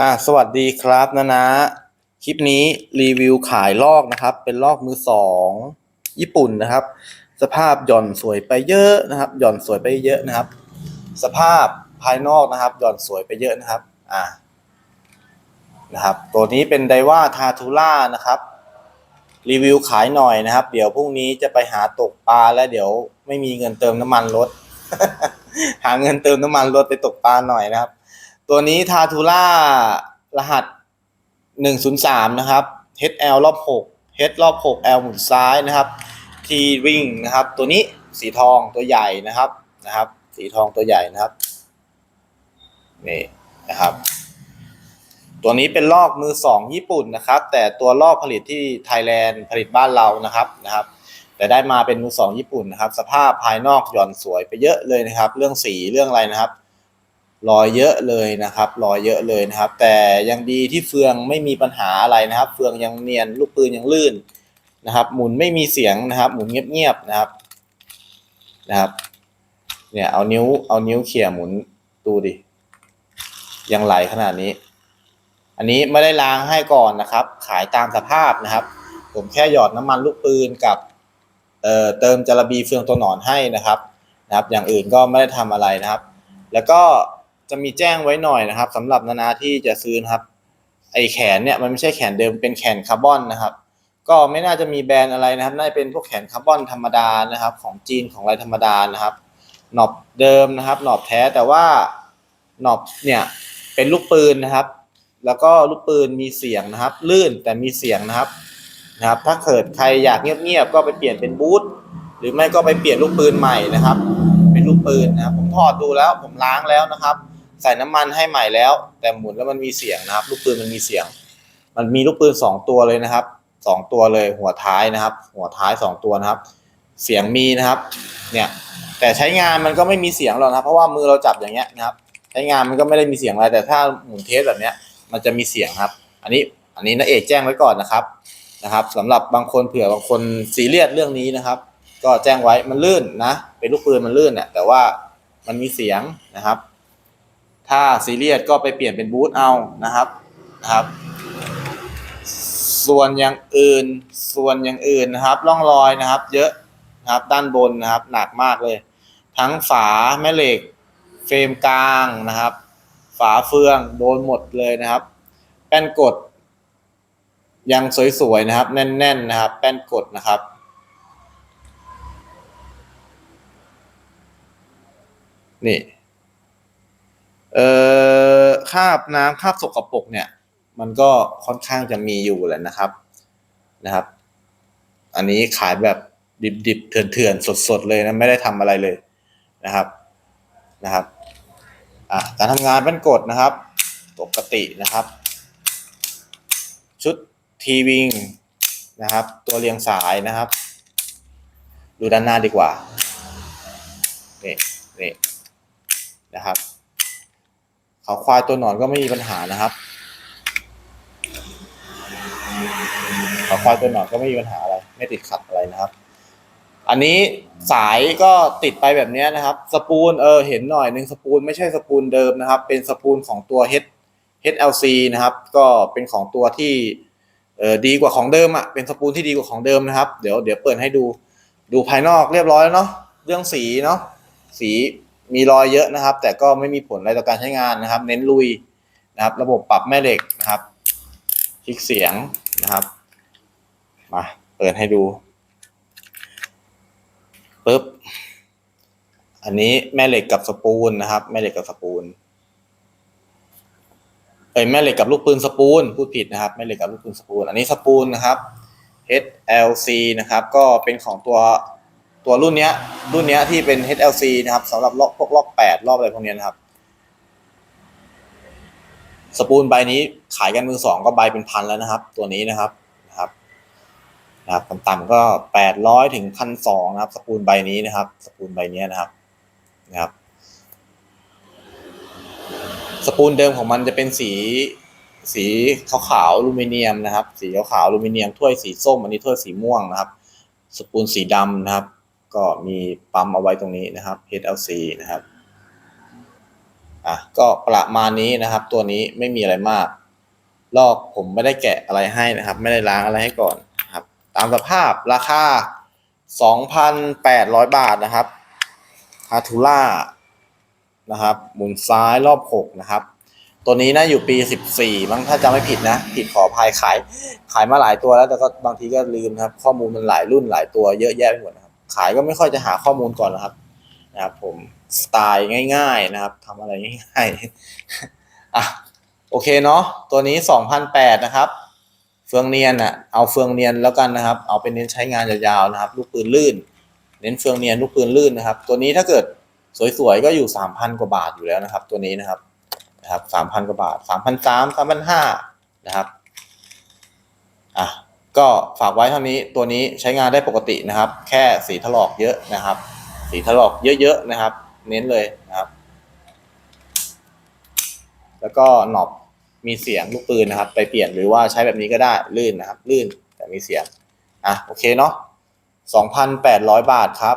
อ่าสวัสดีครับนะนะ คลิปนี้รีวิวขายลอกนะครับ เป็นลอกมือสองญี่ปุ่นนะครับ สภาพหย่อนสวยไปเยอะนะครับ หย่อนสวยไปเยอะนะครับ สภาพภายนอกนะครับ หย่อนสวยไปเยอะนะครับ อ่านะครับ ตัวนี้เป็นไดว่าทาทูล่านะครับ รีวิวขายหน่อยนะครับ เดี๋ยวพรุ่งนี้จะไปหาตกปลาแล้วเดี๋ยวไม่มีเงินเติมน้ำมันรถ หาเงินเติมน้ำมันรถไปตกปลาหน่อยนะครับ ตัวนี้ทาทูล่ารหัส 103 นะครับ HL รอบ 6 H รอบ 6 L หมุนซ้ายนะครับ T ring นะครับ ตัวนี้สีทองตัวใหญ่นะครับนะครับ สีทองตัวใหญ่นะครับนี่นะครับ ตัวนี้เป็นลอกมือสองญี่ปุ่นนะครับ แต่ตัวลอกผลิตที่ไทยแลนด์ผลิตบ้านเรานะครับนะครับ แต่ได้มาเป็นมือสองญี่ปุ่นนะครับ สภาพภายนอกหย่อนสวยไปเยอะเลยนะครับ เรื่องสีเรื่องอะไรนะครับ รอยเยอะเลยนะครับรอยเยอะเลยนะครับ แต่ยังดีที่เฟืองไม่มีปัญหาอะไรนะครับ เฟืองยังเนียนลูกปืนยังลื่นนะครับ หมุนไม่มีเสียงนะครับ หมุนเงียบๆนะครับนะครับ เนี่ยเอานิ้วเอานิ้วเขี่ยหมุนดูดิยังไหลขนาดนี้ อันนี้ไม่ได้ล้างให้ก่อนนะครับ ขายตามสภาพนะครับ ผมแค่หยอดน้ำมันลูกปืนกับเอ่อเติมจาระบีเฟืองตัวหนอนให้นะครับนะครับ อย่างอื่นก็ไม่ได้ทำอะไรนะครับ แล้วก็ จะมีแจ้งไว้หน่อยนะครับสำหรับนานาที่จะซื้อนะครับ ไอแขนเนี่ยมันไม่ใช่แขนเดิมเป็นแขนคาร์บอนนะครับ ก็ไม่น่าจะมีแบรนด์อะไรนะครับ น่าจะเป็นพวกแขนคาร์บอนธรรมดานะครับ ของจีนของอะไรธรรมดานะครับ หนอบเดิมนะครับ หนอบแท้แต่ว่าหนอบเนี่ยเป็นลูกปืนนะครับ แล้วก็ลูกปืนมีเสียงนะครับ ลื่นแต่มีเสียงนะครับนะครับ ถ้าเกิดใครอยากเงียบๆก็ไปเปลี่ยนเป็นบูทหรือไม่ก็ไปเปลี่ยนลูกปืนใหม่นะครับ เป็นลูกปืนนะครับผมถอดดูแล้วผมล้างแล้วนะครับ ใส่น้ำมันให้ใหม่แล้ว แต่หมุนแล้วมันมีเสียงนะครับ ลูกปืนมันมีเสียง มันมีลูกปืนสองตัวเลยนะครับสองตัวเลยหัวท้ายนะครับ หัวท้ายสองตัวนะครับ เสียงมีนะครับ เนี่ยแต่ใช้งานมันก็ไม่มีเสียงหรอกนะเพราะว่ามือเราจับอย่างเงี้ยนะครับ ใช้งานมันก็ไม่ได้มีเสียงอะไรแต่ถ้าหมุนเทสแบบเนี้ยมันจะมีเสียงครับ อันนี้อันนี้นะเอกแจ้งไว้ก่อนนะครับนะครับสำหรับบางคนเผื่อบางคนซีเรียสเรื่องนี้นะครับ ก็แจ้งไว้มันลื่นนะ เป็นลูกปืนมันลื่นเนี่ยแต่ว่ามันมีเสียงนะครับ ถ้าซีเรียสก็ไปเปลี่ยนเป็นบูทเอานะครับนะครับ ส่วนอย่างอื่นส่วนอย่างอื่นนะครับร่องรอยนะครับ เยอะนะครับด้านบนนะครับหนักมากเลย ทั้งฝาแม่เหล็กเฟรมกลางนะครับ ฝาเฟืองโดนหมดเลยนะครับ แป้นกด ยังสวยๆนะครับ แน่นๆนะครับ แป้นกดนะครับนี่ ราบน้ำคราบสกปรกเนี่ย มันก็ค่อนข้างจะมีอยู่แหละนะครับนะครับ อันนี้ขายแบบดิบๆเถื่อนๆสดๆเลยนะไม่ได้ทำอะไรเลยนะครับนะครับอะการทำงานเป็นกดนะครับ ปกตินะครับ ชุดทีวิงนะครับ ตัวเรียงสายนะครับ ดูด้านหน้าดีกว่านี่นี่นะครับ ขาควายตัวหนอนก็ไม่มีปัญหานะครับ ขาควายตัวหนอนก็ไม่มีปัญหาอะไร ไม่ติดขัดอะไรนะครับ อันนี้สายก็ติดไปแบบนี้นะครับ สปูลเออเห็นหน่อยหนึ่งสปูลไม่ใช่สปูลเดิมนะครับ เป็นสปูลของตัว H HLC นะครับ ก็เป็นของตัวที่เออดีกว่าของเดิมอะ่ะเป็นสปูลที่ดีกว่าของเดิมนะครับ เดี๋ยวเดี๋ยวเปิดให้ดูดูภายนอกเรียบร้อยแล้วเนาะเรื่องสีเนาะสี มีรอยเยอะนะครับ แต่ก็ไม่มีผลอะไรต่อการใช้งานนะครับ เน้นลุยนะครับ ระบบปรับแม่เหล็กนะครับคลิกเสียงนะครับมาเปิดให้ดูปึ๊บอันนี้แม่เหล็กกับสปูลนะครับ แม่เหล็กกับสปูลเอ้ยแม่เหล็กกับลูกปืนสปูลพูดผิดนะครับแม่เหล็กกับลูกปืนสปูลอันนี้สปูลนะครับ HLC นะครับ ก็เป็นของตัว ตัวรุ่นเนี้ย รุ่นเนี้ยที่เป็น HLC นะครับสำหรับล็อกพวกล็อกแปดรอบอะไรพวกเนี้ยนะครับ สปูลใบนี้ขายกันมือสองก็ใบเป็นพันแล้วนะครับ ตัวนี้นะครับนะครับนะครับต่ำๆก็แปดร้อยถึงพันสองนะครับ สปูลใบนี้นะครับ สปูลใบนี้นะครับนะครับ สปูลเดิมของมันจะเป็นสีสีขาวๆอลูมิเนียมนะครับ สีขาวๆอลูมิเนียมถ้วยสีส้ม อันนี้ถ้วยสีม่วงนะครับ สปูลสีดำนะครับ ก็มีปั๊มเอาไว้ตรงนี้นะครับ HLC นะครับอะก็ประมาณนี้นะครับ ตัวนี้ไม่มีอะไรมาก ลอกผมไม่ได้แกะอะไรให้นะครับ ไม่ได้ล้างอะไรให้ก่อนนะครับ ตามสภาพราคา 2,800 บาทนะครับฮาทูล่านะครับหมุนซ้ายรอบ 6 นะครับ ตัวนี้น่าอยู่ปี 14มั้งถ้าจำไม่ผิดนะ ผิดขอภัยขาย ขายมาหลายตัวแล้วแต่ก็บางทีก็ลืมครับ ข้อมูลมันหลายรุ่นหลายตัวเยอะแยะไปหมดนะครับ ขายก็ไม่ค่อยจะหาข้อมูลก่อนนะครับนะครับ ผมสไตล์ง่าย ๆนะครับทำอะไรง่ายๆอะโอเคเนาะตัวนี้2,008นะครับเฟืองเนียนอะเอาเฟืองเนียนแล้วกันนะครับ เอาเป็นเน้นใช้งานยาวๆนะครับ ลูกปืนลื่น เน้นเฟืองเนียนลูกปืนลื่นนะครับ ตัวนี้ถ้าเกิดสวยๆก็อยู่3,000กว่าบาทอยู่แล้วนะครับ ตัวนี้นะครับนะครับ3,000กว่าบาท3,300 3,500นะครับอะ ก็ฝากไว้เท่านี้ตัวนี้ใช้งานได้ปกตินะครับ แค่สีถลอกเยอะนะครับ สีถลอกเยอะๆนะครับ เน้นเลยนะครับ แล้วก็หนอบมีเสียงลูกปืนนะครับ ไปเปลี่ยนหรือว่าใช้แบบนี้ก็ได้ลื่นนะครับ ลื่นแต่มีเสียงอะโอเคเนาะ2,800 บาทครับ